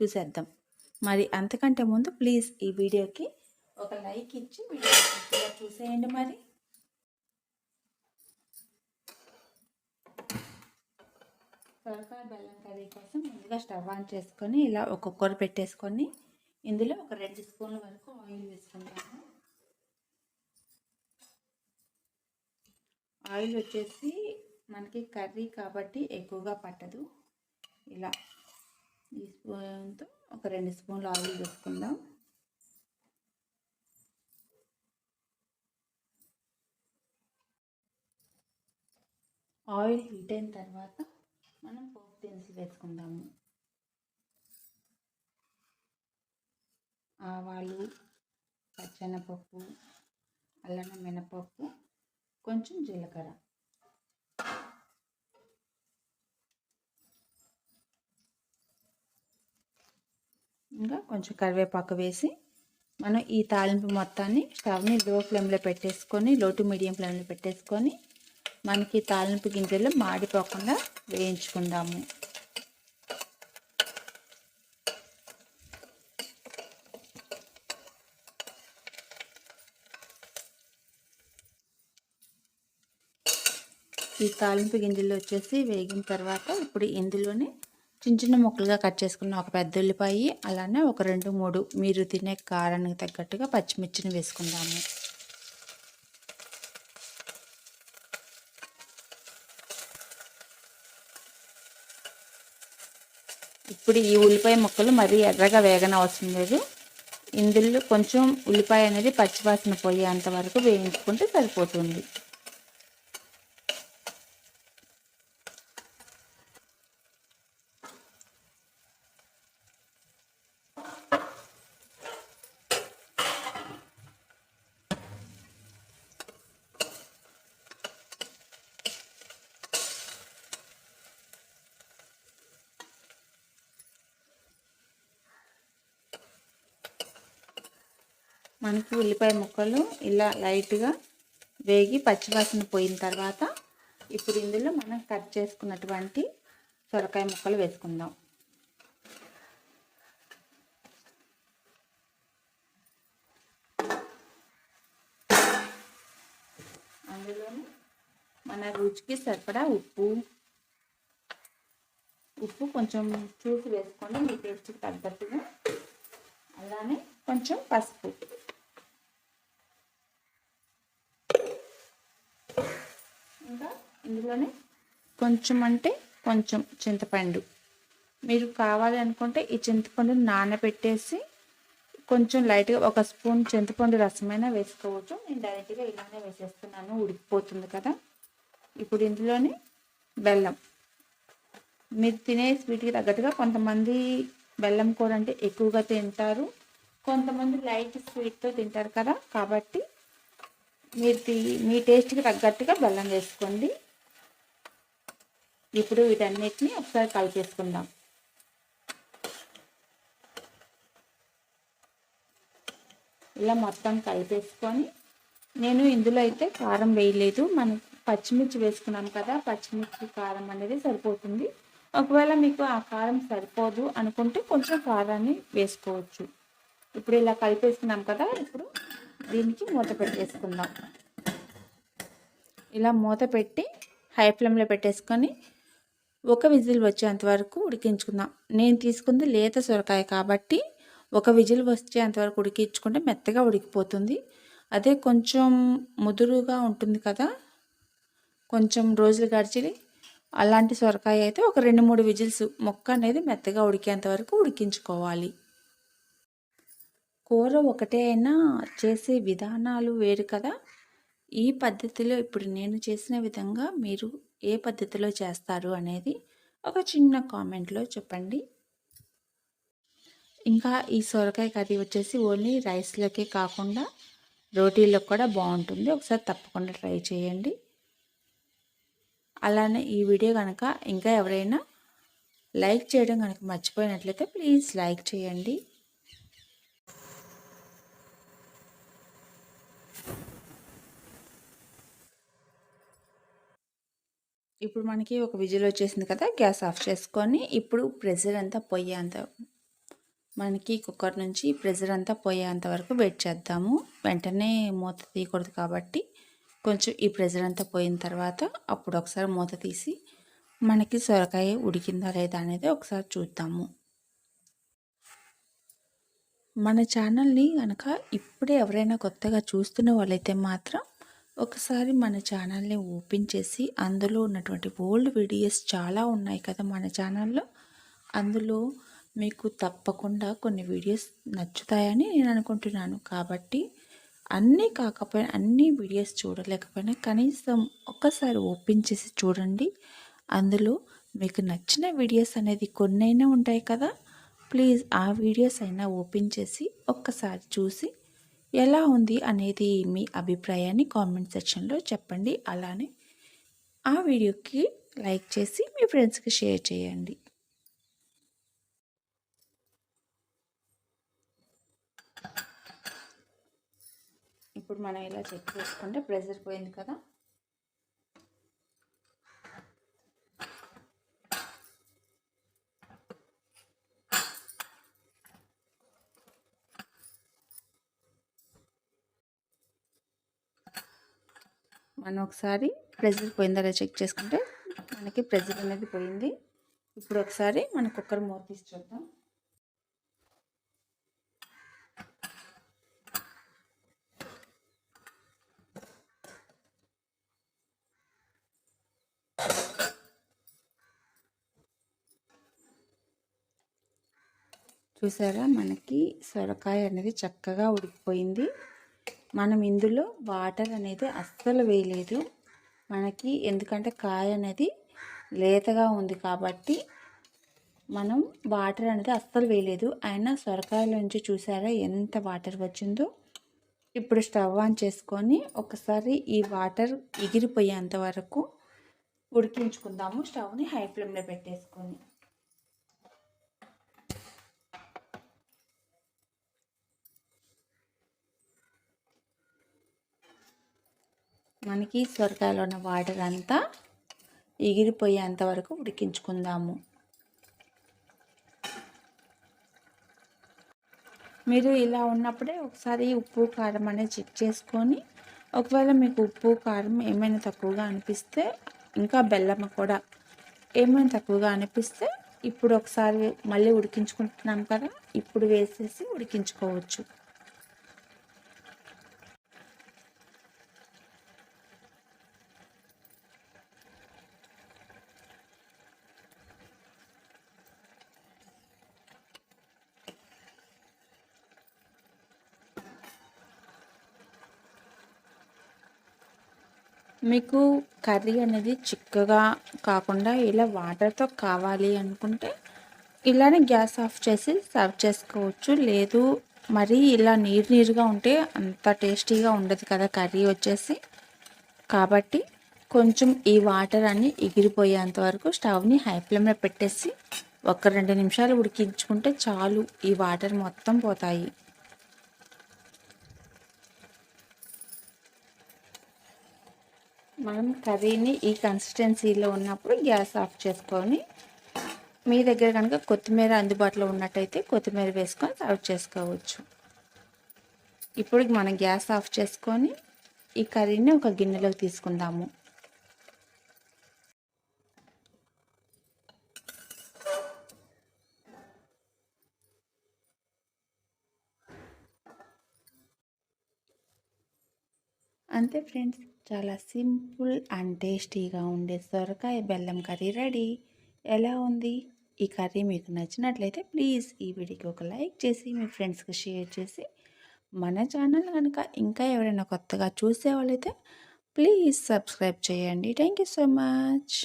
చూసేద్దాం. మరి అంతకంటే ముందు ప్లీజ్ ఈ వీడియోకి ఒక లైక్ ఇచ్చి వీడియో చూసేయండి మరి. సొరకాయ బెల్లం కర్రీ కోసం ముందుగా స్టవ్ ఆన్ చేసుకొని ఇలా ఒక్కొక్కరు పెట్టేసుకొని ఇందులో ఒక రెండు స్పూన్ల వరకు ఆయిల్ వేసుకుంటాము. ఆయిల్ వచ్చేసి మనకి కర్రీ కాబట్టి ఎక్కువగా పట్టదు. ఇలా ఈ స్పూన్తో ఒక రెండు స్పూన్లు ఆయిల్ వేసుకుందాం. ఆయిల్ హీట్ అయిన తర్వాత మనం పోపు దినుసులు వేసుకుందాము. ఆవాలు పచ్చెనపప్పు అల్లం మినపప్పు కొంచెం జీలకర్ర. ఇంకా కొంచెం కరివేపాకు వేసి మనం ఈ తాలింపు మొత్తాన్ని స్టవ్ని లో ఫ్లేమ్లో పెట్టేసుకొని లో టు మీడియం ఫ్లేమ్లో పెట్టేసుకొని మనకి తాలింపు గింజలు మాడిపోకుండా వేయించుకుందాము. ఈ తాలింపు గింజలు వచ్చేసి వేగిన తర్వాత ఇప్పుడు ఇందులోనే చిన్న చిన్న ముక్కలుగా కట్ చేసుకున్న ఒక పెద్ద ఉల్లిపాయ అలానే ఒక రెండు మూడు మీరు తినే కారానికి తగ్గట్టుగా పచ్చిమిర్చిని వేసుకుందాము. ఇప్పుడు ఈ ఉల్లిపాయ ముక్కలు మరీ ఎర్రగా వేగన అవసరం లేదు. ఇందులో కొంచెం ఉల్లిపాయ అనేది పచ్చివాసన పోయేంత వరకు వేయించుకుంటే సరిపోతుంది. మనకి ఉల్లిపాయ ముక్కలు ఇలా లైట్గా వేగి పచ్చివాసన పోయిన తర్వాత ఇప్పుడు ఇందులో మనం కట్ చేసుకున్నటువంటి సొరకాయ ముక్కలు వేసుకుందాం. అందులోనే మన రుచికి సరిపడా ఉప్పు. ఉప్పు కొంచెం చూసి వేసుకోండి మీ టేస్ట్కి తగ్గట్టుగా. అలానే కొంచెం పసుపు ఇంకా ఇందులోనే కొంచెం అంటే కొంచెం చింతపండు. మీరు కావాలి అనుకుంటే ఈ చింతపండు నానబెట్టేసి కొంచెం లైట్గా ఒక స్పూన్ చింతపండు రసమైనా వేసుకోవచ్చు. నేను డైరెక్ట్గా ఇలానే వేసేస్తున్నాను. ఉడికిపోతుంది కదా. ఇప్పుడు ఇందులోనే బెల్లం. మీరు తినే స్వీట్కి తగ్గట్టుగా కొంతమంది బెల్లం కూర అంటే ఎక్కువగా తింటారు. కొంతమంది లైట్ స్వీట్తో తింటారు కదా. కాబట్టి మీరు మీ టేస్ట్కి తగ్గట్టుగా బెల్లం వేసుకోండి. ఇప్పుడు వీటన్నిటిని ఒకసారి కలిపేసుకుందాం. ఇలా మొత్తం కలిపేసుకొని నేను ఇందులో అయితే కారం వేయలేదు. మనం పచ్చిమిర్చి వేసుకున్నాం కదా పచ్చిమిర్చి కారం అనేది సరిపోతుంది. ఒకవేళ మీకు ఆ కారం సరిపోదు అనుకుంటే కొంచెం కారాన్ని వేసుకోవచ్చు. ఇప్పుడు ఇలా కలిపేసుకున్నాం కదా ఇప్పుడు దీనికి మూత పెట్టేసుకుందాం. ఇలా మూత పెట్టి హై ఫ్లేమ్లో పెట్టేసుకొని ఒక విజిల్ వచ్చేంత వరకు ఉడికించుకుందాం. నేను తీసుకుంది లేత సొరకాయ కాబట్టి ఒక విజిల్ వచ్చేంత వరకు ఉడికించుకుంటే మెత్తగా ఉడికిపోతుంది. అదే కొంచెం ముదురుగా ఉంటుంది కదా కొంచెం రోజులు గడిచి అలాంటి సొరకాయ అయితే ఒక రెండు మూడు విజిల్స్ మొక్క అనేది మెత్తగా ఉడికేంత వరకు ఉడికించుకోవాలి. కూర ఒకటే అయినా చేసే విధానాలు వేరు కదా. ఈ పద్ధతిలో ఇప్పుడు నేను చేసిన విధంగా మీరు ఏ పద్ధతిలో చేస్తారు అనేది ఒక చిన్న కామెంట్లో చెప్పండి. ఇంకా ఈ సొరకాయ కర్రీ వచ్చేసి ఓన్లీ రైస్లోకే కాకుండా రోటీలకు కూడా బాగుంటుంది. ఒకసారి తప్పకుండా ట్రై చేయండి. అలానే ఈ వీడియో కనుక ఇంకా ఎవరైనా లైక్ చేయడం కనుక మర్చిపోయినట్లయితే ప్లీజ్ లైక్ చేయండి. ఇప్పుడు మనకి ఒక విజిల్ వచ్చేసింది కదా గ్యాస్ ఆఫ్ చేసుకొని ఇప్పుడు ప్రెషర్ అంతా పొయ్యి అంత మనకి కుక్కర్ నుంచి ప్రెజర్ అంతా పోయేంత వరకు వెయిట్ చేద్దాము. వెంటనే మూత తీయకూడదు కాబట్టి కొంచెం ఈ ప్రెజర్ అంతా పోయిన తర్వాత అప్పుడు ఒకసారి మూత తీసి మనకి సొరకాయ ఉడికిందా లేదా అనేది ఒకసారి చూద్దాము. మన ఛానల్ని కనుక ఇప్పుడే ఎవరైనా కొత్తగా చూస్తున్న వాళ్ళైతే మాత్రం ఒకసారి మన ఛానల్ని ఓపెన్ చేసి అందులో ఉన్నటువంటి ఓల్డ్ వీడియోస్ చాలా ఉన్నాయి కదా మన ఛానల్లో. అందులో మీకు తప్పకుండా కొన్ని వీడియోస్ నచ్చుతాయని నేను అనుకుంటున్నాను. కాబట్టి అన్నీ కాకపోయినా అన్ని వీడియోస్ చూడలేకపోయినా కనీసం ఒక్కసారి ఓపెన్ చేసి చూడండి. అందులో మీకు నచ్చిన వీడియోస్ అనేది కొన్నైనా ఉంటాయి కదా. ప్లీజ్ ఆ వీడియోస్ అయినా ఓపెన్ చేసి ఒక్కసారి చూసి ఎలా ఉంది అనేది మీ అభిప్రాయాన్ని కామెంట్ సెక్షన్లో చెప్పండి. అలానే ఆ వీడియోకి లైక్ చేసి మీ ఫ్రెండ్స్కి షేర్ చేయండి. ఇప్పుడు మనం ఇలా చెక్ చేసుకుంటే ప్రెజర్ పోయింది కదా. మనం ఒకసారి ప్రెజర్ పోయిందా చెక్ చేసుకుంటే మనకి ప్రెజర్ అనేది పోయింది. ఇప్పుడు ఒకసారి మన కుక్కర్ మూత తీసి చూద్దాం. చూసారా? మనకి సొరకాయ అనేది చక్కగా ఉడికిపోయింది. మనం ఇందులో వాటర్ అనేది అస్సలు వేయలేదు. మనకి ఎందుకంటే కాయ అనేది లేతగా ఉంది కాబట్టి మనం వాటర్ అనేది అస్సలు వేయలేదు. అయినా సొరకాయలోంచి చూసారా ఎంత వాటర్ వచ్చిందో? ఇప్పుడు స్టవ్ ఆన్ చేసుకొని ఒకసారి ఈ వాటర్ ఎగిరిపోయేంత వరకు ఉడికించుకుందాము. స్టవ్ని హై ఫ్లేమ్లో పెట్టేసుకొని. మనకి సొరకాయలో ఉన్న వాటర్ అంతా ఎగిరిపోయేంత వరకు ఉడికించుకుందాము. మీరు ఇలా ఉన్నప్పుడే ఒకసారి ఉప్పు కారం అనేది చెక్ చేసుకొని ఒకవేళ మీకు ఉప్పు కారం ఏమైనా తక్కువగా అనిపిస్తే ఇంకా బెల్లం కూడా ఏమైనా తక్కువగా అనిపిస్తే ఇప్పుడు ఒకసారి మళ్ళీ ఉడికించుకుంటున్నాం కదా ఇప్పుడు వేసేసి ఉడికించుకోవచ్చు. మీకు కర్రీ అనేది చిక్కగా కాకుండా ఇలా వాటర్తో కావాలి అనుకుంటే ఇలానే గ్యాస్ ఆఫ్ చేసి సర్వ్ చేసుకోవచ్చు. లేదు మరి ఇలా నీరు నీరుగా ఉంటే అంత టేస్టీగా ఉండదు కదా కర్రీ వచ్చేసి. కాబట్టి కొంచెం ఈ వాటర్ అన్ని ఎగిరిపోయేంత వరకు స్టవ్ని హై ఫ్లేమ్లో పెట్టేసి ఒక రెండు నిమిషాలు ఉడికించుకుంటే చాలు ఈ వాటర్ మొత్తం పోతాయి. మనం కర్రీని ఈ కన్సిస్టెన్సీలో ఉన్నప్పుడు గ్యాస్ ఆఫ్ చేసుకొని మీ దగ్గర కనుక కొత్తిమీర అందుబాటులో ఉన్నట్టయితే కొత్తిమీర వేసుకొని సర్వ్ చేసుకోవచ్చు. ఇప్పుడు మనం గ్యాస్ ఆఫ్ చేసుకొని ఈ కర్రీని ఒక గిన్నెలోకి తీసుకుందాము. అంతే ఫ్రెండ్స్. చాలా సింపుల్ అండ్ టేస్టీగా ఉండే సొరకాయ బెల్లం కర్రీ రెడీ. ఎలా ఉంది? ఈ కర్రీ మీకు నచ్చినట్లయితే ప్లీజ్ ఈ వీడియోకి ఒక లైక్ చేసి మీ ఫ్రెండ్స్కి షేర్ చేసి మన ఛానల్ కనుక ఇంకా ఎవరైనా కొత్తగా చూసేవాళ్ళైతే ప్లీజ్ సబ్స్క్రైబ్ చేయండి. Thank you so much.